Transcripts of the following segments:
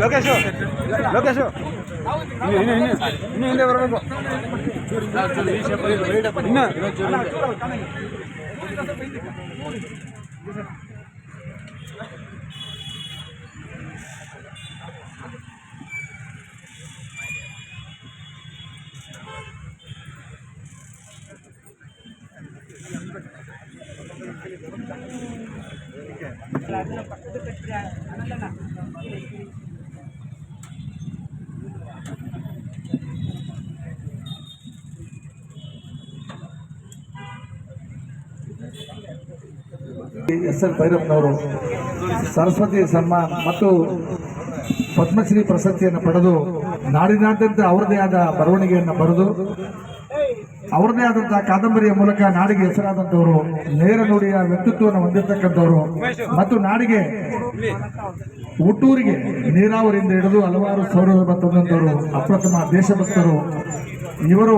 ಲೋಕೇಶು ಲೋಕೇಶು ಇನ್ನು ಇನ್ನು ಇನ್ನು ಇನ್ನು ಹಿಂದೆ ಬರಬೇಕು ಇನ್ನು ಎಸ್ ಎಲ್ ಭೈರಪ್ಪನವರು ಸರಸ್ವತಿ ಸನ್ಮಾನ್ ಮತ್ತು ಪದ್ಮಶ್ರೀ ಪ್ರಶಸ್ತಿಯನ್ನು ಪಡೆದು ನಾಡಿನಾದ್ಯಂತ ಅವರದೇ ಆದ ಬರವಣಿಗೆಯನ್ನು ಬರೆದು ಅವರದೇ ಆದಂತಹ ಕಾದಂಬರಿಯ ಮೂಲಕ ನಾಡಿಗೆ ಹೆಸರಾದಂಥವರು ನೇರ ನುಡಿಯ ವ್ಯಕ್ತಿತ್ವವನ್ನು ಹೊಂದಿರತಕ್ಕಂಥವರು ಮತ್ತು ನಾಡಿಗೆ ಹುಟ್ಟೂರಿಗೆ ನೀರಾವರಿಯಿಂದ ಹಿಡಿದು ಹಲವಾರು ಸೌಲಭ್ಯ ತಂದಂಥವರು ಅಪ್ರಥಮ ದೇಶಭಕ್ತರು. ಇವರು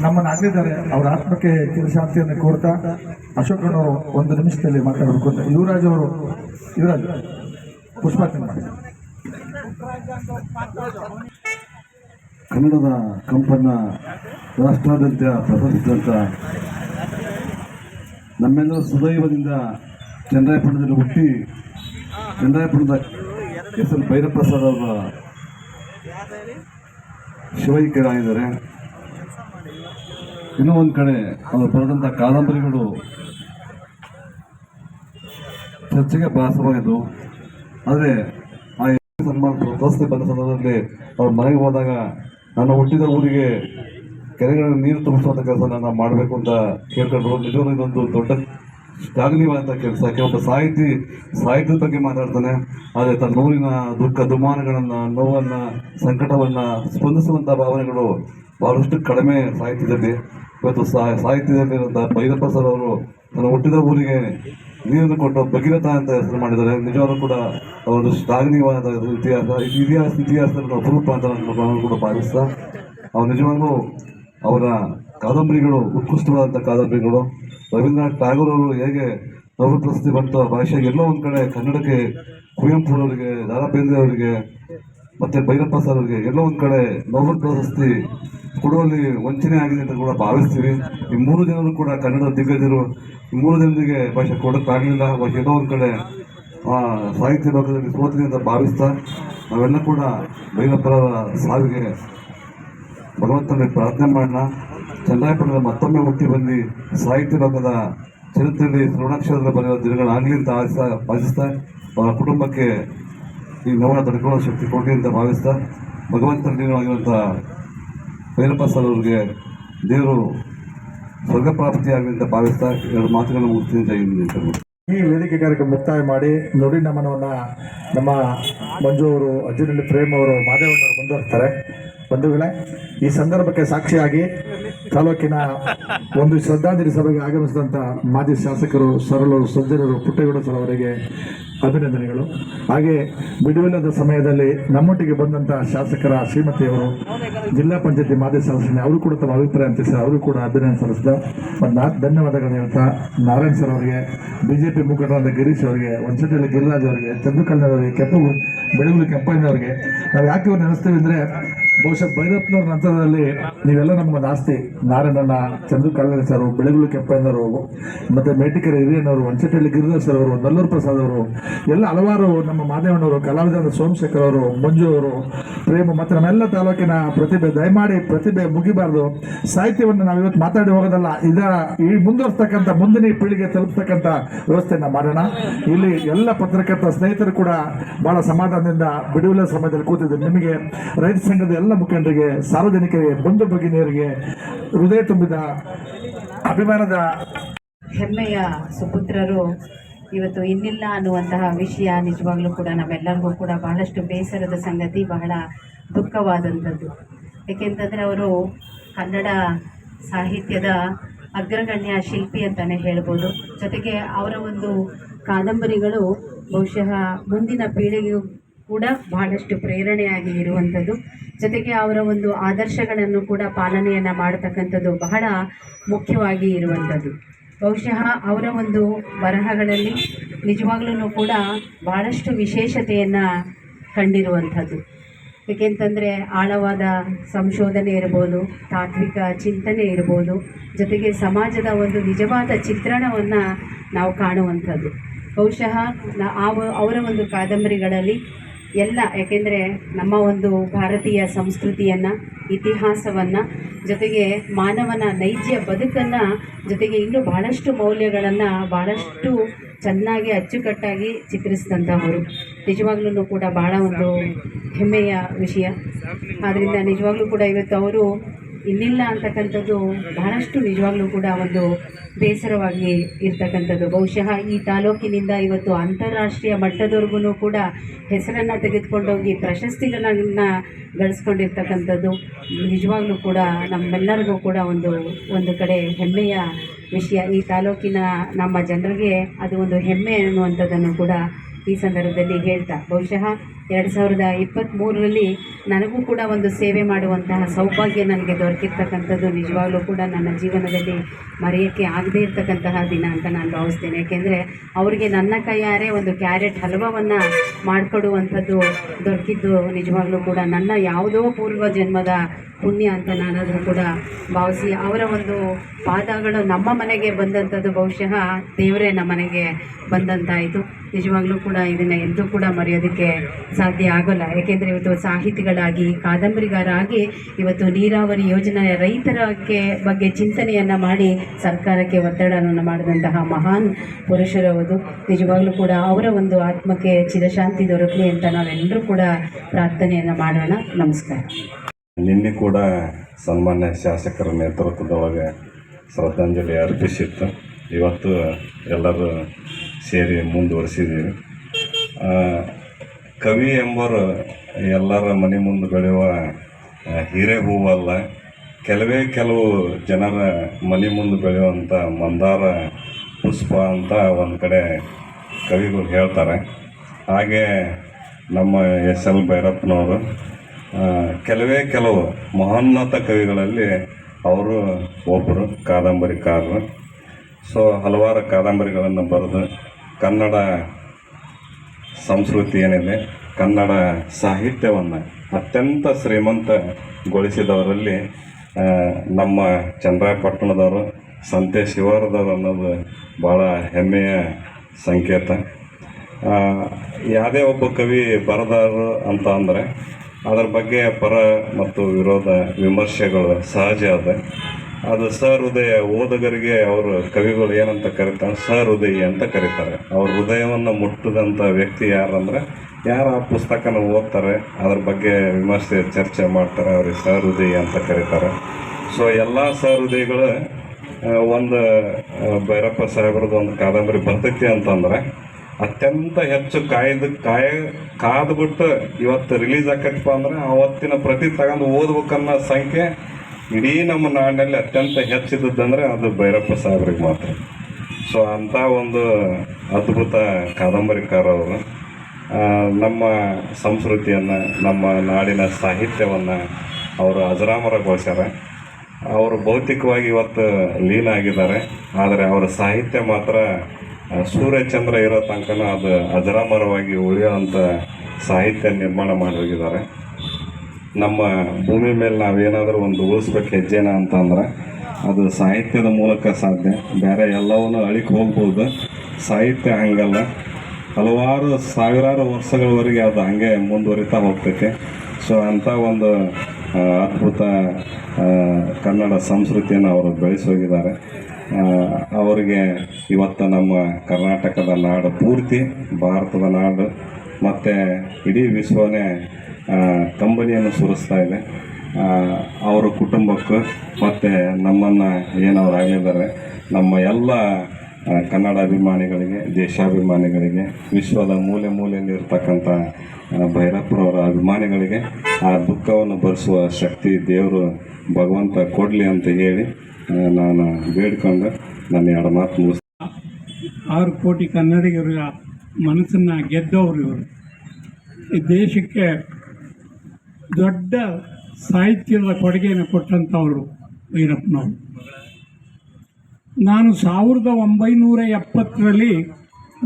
ನಮ್ಮನ್ನು ಆಗಿದ್ದಾರೆ ಅವರ ಆತ್ಮಕ್ಕೆ ಚಿರಶಾಂತಿಯನ್ನು ಕೋರ್ತಾ ಅಶೋಕಣ್ಣವರು ಒಂದು ನಿಮಿಷದಲ್ಲಿ ಮಾತಾಡಬೇಕು ಅಂತ ಯುವರಾಜ್ ಅವರು, ಯುವರಾಜ್ ಪುಷ್ಪಾರ್ಚನೆ ಮಾಡಿ ಕನ್ನಡದ ಕಂಪನ್ನ ರಾಷ್ಟ್ರಾದ್ಯಂತ ಪ್ರಶಂಸಿಸಿದಂಥ ನಮ್ಮೆಲ್ಲರ ಸುದೈವದಿಂದ ಚಂದ್ರಾಯಪಟ್ಟಣದಲ್ಲಿ ಹುಟ್ಟಿ ಚಂದ್ರಾಯಪಟ್ಟಣದ ಎಸ್ ಎಲ್ ಭೈರಪ್ರಸಾದ್ ಅವರ ಶಿವೈಕ್ಯರಾಗಿದ್ದಾರೆ ಇನ್ನೂ ಒಂದು ಕಡೆ ಅವರು ಬರೆದಂಥ ಕಾದಂಬರಿಗಳು ಚರ್ಚೆಗೆ ಭಾಸವಾಗಿದ್ದವು ಆದರೆ ಆ ಸನ್ಮಾನ ಪ್ರಶಸ್ತಿ ಬಂದ ಸಂದರ್ಭದಲ್ಲಿ ಅವ್ರು ಮನೆಗೆ ಹೋದಾಗ ನಾನು ಹುಟ್ಟಿದ ಊರಿಗೆ ಕೆರೆಗಳಲ್ಲಿ ನೀರು ತುಂಬಿಸುವಂಥ ಕೆಲಸ ನಾನು ಮಾಡಬೇಕು ಅಂತ ಕೇಳ್ಕೊಂಡ್ರು. ನಿಜವಾಗ್ಲೂ ಇದೊಂದು ದೊಡ್ಡ ಶ್ಲಾಘನೀಯವಾದಂಥ ಕೆಲಸ. ಕೆಲವೊಬ್ಬ ಸಾಹಿತಿ, ಸಾಹಿತ್ಯದ ಬಗ್ಗೆ ಮಾತಾಡ್ತಾನೆ. ಆದರೆ ತನ್ನ ಊರಿನ ದುಃಖ ದುಮಾನಗಳನ್ನು ನೋವನ್ನು, ಸಂಕಟವನ್ನು ಸ್ಪಂದಿಸುವಂಥ ಭಾವನೆಗಳು ಬಹಳಷ್ಟು ಕಡಿಮೆ ಸಾಹಿತ್ಯದಲ್ಲಿ. ಇವತ್ತು ಸಾಹಿತ್ಯದಲ್ಲಿರುವಂಥ ಭೈರಪ್ಪ ಸರ್ ಅವರು ತನ್ನ ಹುಟ್ಟಿದ ಊರಿಗೆ ನೀರನ್ನು ಕೊಟ್ಟು ಭಗೀರಥ ಅಂತ ಹೆಸರು ಮಾಡಿದ್ದಾರೆ. ನಿಜವಾದ ಕೂಡ ಅವರು ಶ್ಲಾಘನೀಯವಾದ ಇತಿಹಾಸ ಇತಿಹಾಸ ಇತಿಹಾಸದಲ್ಲಿ ಅಪರೂಪ ಅಂತ ನಾನು ಕೂಡ ಭಾವಿಸ್ತಾ ಅವ್ರು ನಿಜವಾಗೂ ಅವರ ಕಾದಂಬರಿಗಳು ಉತ್ಕೃಷ್ಟವಾದಂಥ ಕಾದಂಬರಿಗಳು. ರವೀಂದ್ರನಾಥ್ ಟ್ಯಾಗೋರ್ ಅವರು ಹೇಗೆ ನೊಬೆಲ್ ಪ್ರಶಸ್ತಿ ಬಂತು ಆ ಭಾಷೆಗೆ ಎಲ್ಲೋ ಒಂದು ಕಡೆ ಕನ್ನಡಕ್ಕೆ ಕುವೆಂಪು ಅವರಿಗೆ ದಾರಾ ಬೇಂದ್ರೆ ಅವರಿಗೆ ಮತ್ತೆ ಭೈರಪ್ಪ ಸರ್ ಅವರಿಗೆ ಎಲ್ಲೋ ಒಂದು ಕಡೆ ನೊಬೆಲ್ ಪ್ರಶಸ್ತಿ ಕೊಡುವಲ್ಲಿ ವಂಚನೆ ಆಗಿದೆ ಅಂತ ಕೂಡ ಭಾವಿಸ್ತೀವಿ. ಈ ಮೂರು ಜನರು ಕೂಡ ಕನ್ನಡ ದಿಗ್ಗಜರು, ಈ ಮೂರು ಜನರಿಗೆ ಭಾಷೆ ಕೊಡೋಕ್ಕಾಗಲಿಲ್ಲ. ಭಾಷೆ ಏನೋ ಒಂದು ಕಡೆ ಸಾಹಿತ್ಯ ಲೋಕದಲ್ಲಿ ಸೋತಿದೆ ಅಂತ ಭಾವಿಸ್ತಾ, ನಾವೆಲ್ಲ ಕೂಡ ಭೈರಪ್ಪರವರ ಸಾವಿಗೆ ಭಗವಂತನಿಗೆ ಪ್ರಾರ್ಥನೆ ಮಾಡೋಣ. ಚಂದ್ರಾಯಪಟ್ಟಣದ ಮತ್ತೊಮ್ಮೆ ಹುಟ್ಟಿ ಬಂದು ಸಾಹಿತ್ಯ ಲೋಕದ ಚರಿತ್ರೆಯಲ್ಲಿ ಸುವರ್ಣಾಕ್ಷರದ ಬರೆಯುವ ದಿನಗಳಾಗಲಿ ಅಂತ ಆಶಿಸ್ತಾ ಭಾವಿಸ್ತಾ, ಅವರ ಕುಟುಂಬಕ್ಕೆ ಈ ನೋವನ್ನು ತಡ್ಕೊಳ್ಳೋ ಶಕ್ತಿ ಕೊಡಲಿ ಅಂತ ಭಾವಿಸ್ತಾ, ಭಗವಂತನ ಆಗಿರುವಂಥ ಭೈರಪ್ಪ ಸರ್ ಅವರಿಗೆ ದೇವರು ಸ್ವರ್ಗ ಪ್ರಾಪ್ತಿಯಾಗಲಿ ಅಂತ ಭಾವಿಸ್ತಾ ಎರಡು ಮಾತುಗಳನ್ನು ಮುಗಿಸ್ತೀನಿ ಈ ವೇದಿಕೆ ಕಾರ್ಯಕ್ರಮ ಮುಕ್ತಾಯ ಮಾಡಿ ನುಡಿ ನಮನವನ್ನ ನಮ್ಮ ಮಂಜು ಅವರು ಅಜ್ಜಿನಲ್ಲಿ ಪ್ರೇಮ್ ಅವರು ಮಾದೇವಣ್ಣವರು ಮುಂದುವರ್ತಾರೆ ಬಂಧುಗಳೇ, ಈ ಸಂದರ್ಭಕ್ಕೆ ಸಾಕ್ಷಿಯಾಗಿ ತಾಲೂಕಿನ ಒಂದು ಶ್ರದ್ಧಾಂಜಲಿ ಸಭೆಗೆ ಆಗಮಿಸಿದಂಥ ಮಾಜಿ ಶಾಸಕರು, ಸರಳರು, ಸಜ್ಜನರು, ಪುಟ್ಟೇಗೌಡ ಸರ್ ಅವರಿಗೆ ಅಭಿನಂದನೆಗಳು. ಹಾಗೆ ಬಿಡುವಿಲ್ಲದ ಸಮಯದಲ್ಲಿ ನಮ್ಮೊಟ್ಟಿಗೆ ಬಂದಂಥ ಶಾಸಕರ ಶ್ರೀಮತಿಯವರು ಜಿಲ್ಲಾ ಪಂಚಾಯತಿ ಮಾಜಿ ಸದಸ್ಯರೇ ಅವರು ಕೂಡ ತಮ್ಮ ಅಭಿಪ್ರಾಯ ತಿಳಿಸಿ ಅವರು ಕೂಡ ಅಭಿನಂದನೆ ಸಲ್ಲಿಸಿದ. ಒಂದು ನಾಲ್ಕು ಧನ್ಯವಾದಗಳನ್ನು ಹೇಳ್ತಾ, ನಾರಾಯಣ್ ಸರ್ ಅವರಿಗೆ, ಬಿಜೆಪಿ ಮುಖಂಡರಾದ ಗಿರೀಶ್ ಅವರಿಗೆ ವಂಶದಲ್ಲಿ ಗಿರಿರಾಜ್ ಅವರಿಗೆ ಚಂದ್ರಕಲ್ನವರಿಗೆ ಕೆಂಪು ಬೆಳಗುಲಿ ಕೆಂಪಯ್ಯನವರಿಗೆ. ನಾವು ಯಾಕೆ ನೆನೆಸ್ತೀವಿ ಅಂದರೆ ಬಹುಶಃ ಭೈರಪ್ಪನವ್ರ ನಂತರದಲ್ಲಿ ನೀವೆಲ್ಲ ನಮ್ಮ ಆಸ್ತಿ. ನಾರಾಯಣನ ಚಂದ್ರ ಸರ್ ಬೆಳಗುಳು ಕೆಂಪಯ್ಯನವರು, ಮತ್ತೆ ಮೇಟಿಕೆರೆ ಹಿರಿಯನವರು ಒಂಚಟಳ್ಳಿ ಗಿರಿರಾಜ್ ಸರ್ ಅವರು, ನಲ್ಲೂರು ಪ್ರಸಾದ್ ಅವರು, ಎಲ್ಲ ಹಲವಾರು ನಮ್ಮ ಮಾದೇವನವರು ಕಲಾವಿದ ಸೋಮಶೇಖರ್ ಅವರು, ಮಂಜು ಅವರು, ಪ್ರೇಮ, ಮತ್ತು ನಮ್ಮೆಲ್ಲ ತಾಲೂಕಿನ ಪ್ರತಿಭೆ, ದಯಮಾಡಿ ಪ್ರತಿಭೆ ಮುಗಿಬಾರದು. ಸಾಹಿತ್ಯವನ್ನು ನಾವು ಇವತ್ತು ಮಾತಾಡಿ ಹೋಗೋದಲ್ಲ ಇದರ ಈ ಮುಂದುವರಿಸ್ತಕ್ಕಂಥ, ಮುಂದಿನ ಪೀಳಿಗೆ ತಲುಪ್ತಕ್ಕಂಥ ವ್ಯವಸ್ಥೆಯನ್ನ ಮಾಡೋಣ. ಇಲ್ಲಿ ಎಲ್ಲ ಪತ್ರಕರ್ತ ಸ್ನೇಹಿತರು ಕೂಡ ಬಹಳ ಸಮಾಧಾನದಿಂದ ಬಿಡುವಿಲ್ಲ ಸಮಯದಲ್ಲಿ ಕೂತಿದ್ದರು. ನಿಮಗೆ ರೈತ ಸಂಘದ ಎಲ್ಲ ಮುಖಂಡರಿಗೆ, ಸಾರ್ವಜನಿಕರಿಗೆ, ಬಂಧು ಭಗಿನಿಯರಿಗೆ ಹೃದಯ ತುಂಬಿದ ಅಭಿಮಾನದ ಹೆಮ್ಮೆಯ ಸುಪುತ್ರರು, ಇವತ್ತು ಇನ್ನಿಲ್ಲ ಅನ್ನುವಂತಹ ವಿಷಯ ನಿಜವಾಗ್ಲೂ ಕೂಡ ನಾವೆಲ್ಲರಿಗೂ ಕೂಡ ಬಹಳಷ್ಟು ಬೇಸರದ ಸಂಗತಿ, ಬಹಳ ದುಃಖವಾದಂಥದ್ದು. ಏಕೆಂತಂದರೆ ಅವರು ಕನ್ನಡ ಸಾಹಿತ್ಯದ ಅಗ್ರಗಣ್ಯ ಶಿಲ್ಪಿ ಅಂತಲೇ ಹೇಳ್ಬೋದು. ಜೊತೆಗೆ ಅವರ ಒಂದು ಕಾದಂಬರಿಗಳು ಬಹುಶಃ ಮುಂದಿನ ಪೀಳಿಗೆಗೂ ಕೂಡ ಬಹಳಷ್ಟು ಪ್ರೇರಣೆಯಾಗಿ ಇರುವಂಥದ್ದು. ಜೊತೆಗೆ ಅವರ ಒಂದು ಆದರ್ಶಗಳನ್ನು ಕೂಡ ಪಾಲನೆಯನ್ನು ಮಾಡತಕ್ಕಂಥದ್ದು ಬಹಳ ಮುಖ್ಯವಾಗಿ ಇರುವಂಥದ್ದು. ಬಹುಶಃ ಅವರ ಒಂದು ಬರಹಗಳಲ್ಲಿ ನಿಜವಾಗ್ಲೂ ಕೂಡ ಬಹಳಷ್ಟು ವಿಶೇಷತೆಯನ್ನು ಕಂಡಿರುವಂಥದ್ದು. ಏಕೆಂತಂದರೆ ಆಳವಾದ ಸಂಶೋಧನೆ ಇರ್ಬೋದು, ತಾತ್ವಿಕ ಚಿಂತನೆ ಇರ್ಬೋದು, ಜೊತೆಗೆ ಸಮಾಜದ ಒಂದು ನಿಜವಾದ ಚಿತ್ರಣವನ್ನು ನಾವು ಕಾಣುವಂಥದ್ದು. ಬಹುಶಃ ಅವರ ಒಂದು ಕಾದಂಬರಿಗಳಲ್ಲಿ ಎಲ್ಲ, ಯಾಕೆಂದರೆ ನಮ್ಮ ಒಂದು ಭಾರತೀಯ ಸಂಸ್ಕೃತಿಯನ್ನು, ಇತಿಹಾಸವನ್ನು, ಜೊತೆಗೆ ಮಾನವನ ನೈಜ ಬದುಕನ್ನು, ಜೊತೆಗೆ ಇನ್ನೂ ಭಾಳಷ್ಟು ಮೌಲ್ಯಗಳನ್ನು ಭಾಳಷ್ಟು ಚೆನ್ನಾಗಿ, ಅಚ್ಚುಕಟ್ಟಾಗಿ ಚಿತ್ರಿಸಿದಂಥವರು ನಿಜವಾಗ್ಲೂ ಕೂಡ ಭಾಳ ಒಂದು ಹೆಮ್ಮೆಯ ವಿಷಯ. ಆದ್ದರಿಂದ ನಿಜವಾಗ್ಲೂ ಕೂಡ ಇವತ್ತು ಅವರು ಇನ್ನಿಲ್ಲ ಅಂತಕ್ಕಂಥದ್ದು ಬಹಳಷ್ಟು ನಿಜವಾಗ್ಲೂ ಕೂಡ ಒಂದು ಬೇಸರವಾಗಿ ಇರ್ತಕ್ಕಂಥದ್ದು. ಬಹುಶಃ ಈ ತಾಲೂಕಿನಿಂದ ಇವತ್ತು ಅಂತಾರಾಷ್ಟ್ರೀಯ ಮಟ್ಟದವರೆಗೂ ಕೂಡ ಹೆಸರನ್ನು ತೆಗೆದುಕೊಂಡೋಗಿ ಪ್ರಶಸ್ತಿಗಳನ್ನು ಗಳಿಸ್ಕೊಂಡಿರ್ತಕ್ಕಂಥದ್ದು. ನಿಜವಾಗ್ಲೂ ಕೂಡ ನಮ್ಮೆಲ್ಲರಿಗೂ ಕೂಡ ಒಂದು ಒಂದು ಕಡೆ ಹೆಮ್ಮೆಯ ವಿಷಯ. ಈ ತಾಲೂಕಿನ ನಮ್ಮ ಜನರಿಗೆ ಅದು ಒಂದು ಹೆಮ್ಮೆ ಅನ್ನುವಂಥದ್ದನ್ನು ಕೂಡ ಈ ಸಂದರ್ಭದಲ್ಲಿ ಹೇಳ್ತಾ. ಬಹುಶಃ ಎರಡು ಸಾವಿರದ ಇಪ್ಪತ್ತ್ಮೂರರಲ್ಲಿ ನನಗೂ ಕೂಡ ಒಂದು ಸೇವೆ ಮಾಡುವಂತಹ ಸೌಭಾಗ್ಯ ನನಗೆ ದೊರಕಿರ್ತಕ್ಕಂಥದ್ದು. ನಿಜವಾಗ್ಲೂ ಕೂಡ ನನ್ನ ಜೀವನದಲ್ಲಿ ಮರೆಯೋಕ್ಕೆ ಆಗದೇ ಇರತಕ್ಕಂತಹ ದಿನ ಅಂತ ನಾನು ಭಾವಿಸ್ತೇನೆ. ಯಾಕೆಂದರೆ ಅವರಿಗೆ ನನ್ನ ಕೈಯಾರೆ ಒಂದು ಕ್ಯಾರೆಟ್ ಹಲ್ವವನ್ನು ಮಾಡಿಕೊಡುವಂಥದ್ದು ದೊರಕಿದ್ದು ನಿಜವಾಗ್ಲೂ ಕೂಡ ನನ್ನ ಯಾವುದೋ ಪೂರ್ವ ಜನ್ಮದ ಪುಣ್ಯ ಅಂತ ನಾನಾದರೂ ಕೂಡ ಭಾವಿಸಿ ಅವರ ಒಂದು ಪಾದಗಳು ನಮ್ಮ ಮನೆಗೆ ಬಂದಂಥದ್ದು ಬಹುಶಃ ದೇವರೇ ನಮ್ಮ ಮನೆಗೆ ಬಂದಂತಾಯಿತು. ನಿಜವಾಗ್ಲೂ ಕೂಡ ಇದನ್ನು ಎಂದೂ ಕೂಡ ಮರೆಯೋದಕ್ಕೆ ಸಾಧ್ಯ ಆಗೋಲ್ಲ. ಯಾಕೆಂದರೆ ಇವತ್ತು ಸಾಹಿತಿಗಳಾಗಿ, ಕಾದಂಬರಿಗಾರಾಗಿ ಇವತ್ತು ನೀರಾವರಿ ಯೋಜನೆ ರೈತರಕ್ಕೆ ಬಗ್ಗೆ ಚಿಂತನೆಯನ್ನು ಮಾಡಿ ಸರ್ಕಾರಕ್ಕೆ ಒತ್ತಡವನ್ನು ಮಾಡಿದಂತಹ ಮಹಾನ್ ಪುರುಷರವರು ನಿಜವಾಗ್ಲೂ ಕೂಡ ಅವರ ಒಂದು ಆತ್ಮಕ್ಕೆ ಚಿರಶಾಂತಿ ದೊರಕಲಿ ಅಂತ ನಾವೆಲ್ಲರೂ ಕೂಡ ಪ್ರಾರ್ಥನೆಯನ್ನು ಮಾಡೋಣ. ನಮಸ್ಕಾರ. ನಿನ್ನೆ ಕೂಡ ಸನ್ಮಾನ್ಯ ಶಾಸಕರ ನೇತೃತ್ವದೊಳಗೆ ಶ್ರದ್ಧಾಂಜಲಿ ಅರ್ಪಿಸಿತ್ತು. ಇವತ್ತು ಎಲ್ಲರೂ ಸೇರಿ ಮುಂದುವರಿಸಿದ್ದೀವಿ. ಕವಿ ಎಂಬರು ಎಲ್ಲರ ಮನೆ ಮುಂದೆ ಬೆಳೆಯುವ ಹೀರೆ ಹೂವಲ್ಲ, ಕೆಲವೇ ಕೆಲವು ಜನರ ಮನೆ ಮುಂದೆ ಬೆಳೆಯುವಂಥ ಮಂದಾರ, ಪುಷ್ಪ ಅಂತ ಒಂದು ಕಡೆ ಕವಿಗಳು ಹೇಳ್ತಾರೆ. ಹಾಗೆ ನಮ್ಮ ಎಸ್ ಎಲ್ ಭೈರಪ್ಪನವರು ಕೆಲವೇ ಕೆಲವು ಮಹೋನ್ನತ ಕವಿಗಳಲ್ಲಿ ಅವರು ಒಬ್ಬರು ಕಾದಂಬರಿಕಾರರು. ಸೊ, ಹಲವಾರು ಕಾದಂಬರಿಗಳನ್ನು ಬರೆದು ಕನ್ನಡ ಸಂಸ್ಕೃತಿ ಏನಿದೆ? ಕನ್ನಡ ಸಾಹಿತ್ಯವನ್ನು ಅತ್ಯಂತ ಶ್ರೀಮಂತಗೊಳಿಸಿದವರಲ್ಲಿ ನಮ್ಮ ಚಂದ್ರಾಯಪಟ್ಟಣದವರು, ಸಂತೆ ಶಿವಾರದವರು ಅನ್ನೋದು ಭಾಳ ಹೆಮ್ಮೆಯ ಸಂಕೇತ. ಯಾವುದೇ ಒಬ್ಬ ಕವಿ ಬರದಾರರು ಅಂತ ಅಂದರೆ, ಅದರ ಬಗ್ಗೆ ಪರ ಮತ್ತು ವಿರೋಧ ವಿಮರ್ಶೆಗಳು ಸಹಜ ಅದ. ಅದು ಸಹೃದಯ ಓದುಗರಿಗೆ ಅವರು ಕವಿಗಳು ಏನಂತ ಕರೀತಾರೆ? ಸಹೃದಯಿ ಅಂತ ಕರೀತಾರೆ. ಅವ್ರ ಹೃದಯವನ್ನು ಮುಟ್ಟಿದಂಥ ವ್ಯಕ್ತಿ ಯಾರಂದ್ರೆ, ಯಾರು ಆ ಪುಸ್ತಕನ ಓದ್ತಾರೆ, ಅದ್ರ ಬಗ್ಗೆ ವಿಮರ್ಶೆ, ಚರ್ಚೆ ಮಾಡ್ತಾರೆ, ಅವ್ರಿಗೆ ಸಹೃದಯಿ ಅಂತ ಕರೀತಾರೆ. ಸೊ ಎಲ್ಲ ಹೃದಯಗಳು ಒಂದು ಭೈರಪ್ಪ ಸಾಹೇಬ್ರದ್ದು ಒಂದು ಕಾದಂಬರಿ ಬರ್ತೈತಿ ಅಂತಂದ್ರೆ, ಅತ್ಯಂತ ಹೆಚ್ಚು ಕಾಯ್ದು, ಕಾಯ, ಕಾದ್ಬಿಟ್ಟು ಇವತ್ತು ರಿಲೀಸ್ ಆಕತ್ತಪ್ಪ ಅಂದ್ರೆ, ಅವತ್ತಿನ ಪ್ರತಿ ತಗೊಂಡು ಓದ್ಬೇಕನ್ನೋ ಸಂಖ್ಯೆ ಇಡೀ ನಮ್ಮ ನಾಡಿನಲ್ಲಿ ಅತ್ಯಂತ ಹೆಚ್ಚಿದ್ದಂದ್ರೆ ಅದು ಭೈರಪ್ಪ ಸಾಹೇಬ್ರಿಗೆ ಮಾತ್ರ. ಸೊ ಅಂಥ ಒಂದು ಅದ್ಭುತ ಕಾದಂಬರಿಕಾರ ಅವರು ನಮ್ಮ ಸಂಸ್ಕೃತಿಯನ್ನು, ನಮ್ಮ ನಾಡಿನ ಸಾಹಿತ್ಯವನ್ನು ಅವರು ಅಜರಾಮರಗೊಳಿಸ್ಯಾರ. ಅವರು ಭೌತಿಕವಾಗಿ ಇವತ್ತು ಲೀನ ಆಗಿದ್ದಾರೆ. ಆದರೆ ಅವರ ಸಾಹಿತ್ಯ ಮಾತ್ರ ಸೂರ್ಯಚಂದ್ರ ಇರೋ ತನಕನೂ ಅದು ಅಜರಾಮರವಾಗಿ ಉಳಿಯೋವಂಥ ಸಾಹಿತ್ಯ ನಿರ್ಮಾಣ ಮಾಡಿ ಹೋಗಿದ್ದಾರೆ. ನಮ್ಮ ಭೂಮಿ ಮೇಲೆ ನಾವೇನಾದರೂ ಒಂದು ಉಳಿಸ್ಬೇಕು ಹೆಜ್ಜೆನ ಅಂತ ಅಂದ್ರೆ ಅದು ಸಾಹಿತ್ಯದ ಮೂಲಕ ಸಾಧ್ಯ. ಬೇರೆ ಎಲ್ಲವನ್ನು ಅಳಿಕೆ ಹೋಗ್ಬೋದು. ಸಾಹಿತ್ಯ ಹಂಗಲ್ಲ. ಹಲವಾರು ಸಾವಿರಾರು ವರ್ಷಗಳವರೆಗೆ ಅದು ಹಾಗೆ ಮುಂದುವರಿತಾ ಹೋಗ್ತೈತೆ. ಸೊ ಅಂಥ ಒಂದು ಅದ್ಭುತ ಕನ್ನಡ ಸಂಸ್ಕೃತಿಯನ್ನು ಅವರು ಬೆಳೆಸೋಗಿದ್ದಾರೆ. ಅವರಿಗೆ ಇವತ್ತು ನಮ್ಮ ಕರ್ನಾಟಕದ ನಾಡು ಪೂರ್ತಿ, ಭಾರತದ ನಾಡು, ಮತ್ತು ಇಡೀ ವಿಶ್ವನೇ ಕಂಬನಿಯನ್ನು ಸುರಿಸ್ತಾ ಇದೆ. ಅವರ ಕುಟುಂಬಕ್ಕೂ, ಮತ್ತು ನಮ್ಮನ್ನು ಏನವ್ರು ಆಗಿದ್ದಾರೆ, ನಮ್ಮ ಎಲ್ಲ ಕನ್ನಡ ಅಭಿಮಾನಿಗಳಿಗೆ, ದೇಶಾಭಿಮಾನಿಗಳಿಗೆ, ವಿಶ್ವದ ಮೂಲೆ ಮೂಲೆಯಲ್ಲಿ ಇರ್ತಕ್ಕಂಥ ಭೈರಪ್ಪರವರ ಅಭಿಮಾನಿಗಳಿಗೆ ಆ ದುಃಖವನ್ನು ಭರಿಸುವ ಶಕ್ತಿ ದೇವರು ಭಗವಂತ ಕೊಡಲಿ ಅಂತ ಹೇಳಿ ನಾನು ಬೇಡ್ಕೊಂಡು ನನ್ನ ಎರಡು ಮಾತು ಮುಗಿಸ್ ಆರು ಕೋಟಿ ಕನ್ನಡಿಗರ ಮನಸ್ಸನ್ನು ಗೆದ್ದವರು ಇವರು. ಈ ದೇಶಕ್ಕೆ ದೊಡ್ಡ ಸಾಹಿತ್ಯದ ಕೊಡುಗೆಯನ್ನು ಕೊಟ್ಟಂಥವರು ಭೈರಪ್ಪನವರು ನಾನು ಸಾವಿರದ ಒಂಬೈನೂರ ಎಪ್ಪತ್ತರಲ್ಲಿ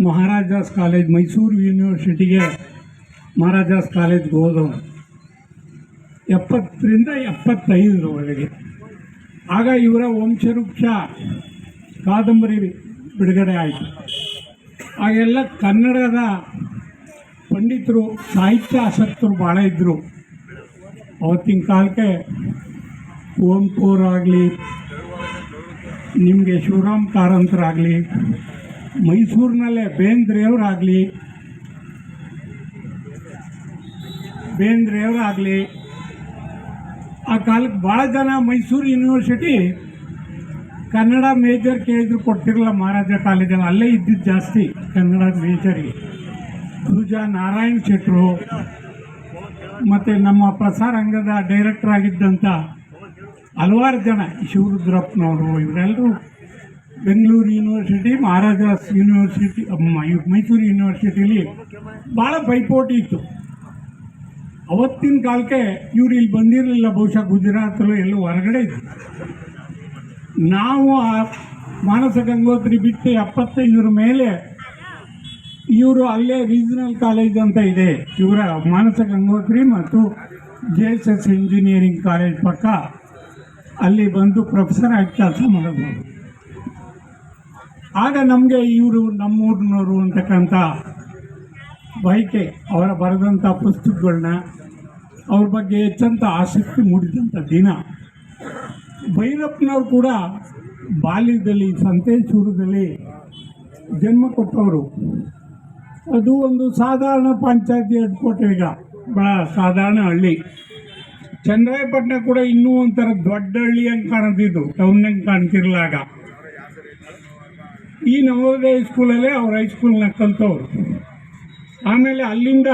ಮಹಾರಾಜಾಸ್ ಕಾಲೇಜ್, ಮೈಸೂರು ಯೂನಿವರ್ಸಿಟಿಗೆ ಮಹಾರಾಜಾಸ್ ಕಾಲೇಜ್ಗೆ ಹೋದವನು. ಎಪ್ಪತ್ತರಿಂದ ಎಪ್ಪತ್ತೈದರವರೆಗೆ. ಆಗ ಇವರ ವಂಶವೃಕ್ಷ ಕಾದಂಬರಿ ಬಿಡುಗಡೆ ಆಯಿತು. ಆಗೆಲ್ಲ ಕನ್ನಡದ ಪಂಡಿತರು ಸಾಹಿತ್ಯ ಆಸಕ್ತರು ಭಾಳ ಇದ್ದರು ಅವತ್ತಿನ ಕಾಲಕ್ಕೆ ಕುವೆಂಪುರಾಗಲಿ ನಿಮಗೆ ಶಿವರಾಮ್ ಕಾರಂತರಾಗಲಿ, ಮೈಸೂರಿನಲ್ಲೇ ಬೇಂದ್ರೆಯವರಾಗಲಿ ಬೇಂದ್ರೆಯವರಾಗಲಿ, ಆ ಕಾಲಕ್ಕೆ ಭಾಳ ಜನ ಮೈಸೂರು ಯೂನಿವರ್ಸಿಟಿ ಕನ್ನಡ ಮೇಜರ್ ಕೇಳಿದ್ರು ಕೊಡ್ತಿರಲ್ಲ ಮಹಾರಾಜ ಕಾಲೇಜಲ್ಲಿ, ಅಲ್ಲೇ ಇದ್ದಿದ್ದು ಜಾಸ್ತಿ ಕನ್ನಡ ಮೇಜರಿಗೆ. ಪೂಜಾ ನಾರಾಯಣ್ ಶೆಟ್ರು ಮತ್ತು ನಮ್ಮ ಪ್ರಸಾರಾಂಗದ ಡೈರೆಕ್ಟರ್ ಆಗಿದ್ದಂಥ ಹಲವಾರು ಜನ, ಶಿವರುದ್ರಪ್ಪನವರು, ಇವರೆಲ್ಲರೂ ಬೆಂಗಳೂರು ಯೂನಿವರ್ಸಿಟಿ ಮಹಾರಾಜಾಸ್ ಯೂನಿವರ್ಸಿಟಿ ಮೈಸೂರು ಯೂನಿವರ್ಸಿಟಿಲಿ ಭಾಳ ಪೈಪೋಟಿ ಇತ್ತು. ಅವತ್ತಿನ ಕಾಲಕ್ಕೆ ಇವ್ರು ಇಲ್ಲಿ ಬಂದಿರಲಿಲ್ಲ, ಬಹುಶಃ ಗುಜರಾತಲ್ಲೂ ಎಲ್ಲೋ ಹೊರಗಡೆ ಇದ್ದರು ನಾವು ಆ ಮಾನಸ ಗಂಗೋತ್ರಿ ಬಿಟ್ಟು ಎಪ್ಪತ್ತೈದರ ಮೇಲೆ ಇವರು ಅಲ್ಲೇ ರೀಜನಲ್ ಕಾಲೇಜ್ ಅಂತ ಇದೆ. ಇವರ ಮಾನಸ ಗಂಗೋತ್ರಿ ಮತ್ತು J S S engineering college ಪಕ್ಕ ಅಲ್ಲಿ ಬಂದು ಪ್ರೊಫೆಸರ್ ಆಗಿ ಕೆಲಸ ಮಾಡಬಹುದು. ಆಗ ನಮಗೆ ಇವರು ನಮ್ಮೂರಿನವರು ಅಂತಕ್ಕಂಥ ಬಯಕೆ ಅವರ ಬರೆದಂಥ ಪುಸ್ತಕಗಳನ್ನ ಅವ್ರ ಬಗ್ಗೆ ಹೆಚ್ಚಂತ ಆಸಕ್ತಿ ಮೂಡಿದಂಥ ದಿನ. ಭೈರಪ್ಪನವರು ಕೂಡ ಬಾಲ್ಯದಲ್ಲಿ, ಸಂತೇಶ್ವರದಲ್ಲಿ ಜನ್ಮ ಕೊಟ್ಟವರು. ಅದು ಒಂದು ಸಾಧಾರಣ ಪಂಚಾಯತಿ ಹೆಡ್ಕೋಟೆ ಈಗ. ಭಾಳ ಸಾಧಾರಣ ಹಳ್ಳಿ. ಚಂದ್ರಾಯಪಟ್ಟಣ ಕೂಡ ಇನ್ನೂ ಒಂಥರ ದೊಡ್ಡ ಹಳ್ಳಿ ಹಂಗೆ ಕಾಣ್ತಿದ್ದು ಟೌನ್ ಹಂಗೆ ಕಾಣ್ತಿರ್ಲಾಗ ಈ ನವೋದಯ ಸ್ಕೂಲಲ್ಲೇ ಅವ್ರ ಹೈಸ್ಕೂಲ್ನ ಕಲ್ತವ್ರು. ಆಮೇಲೆ ಅಲ್ಲಿಂದ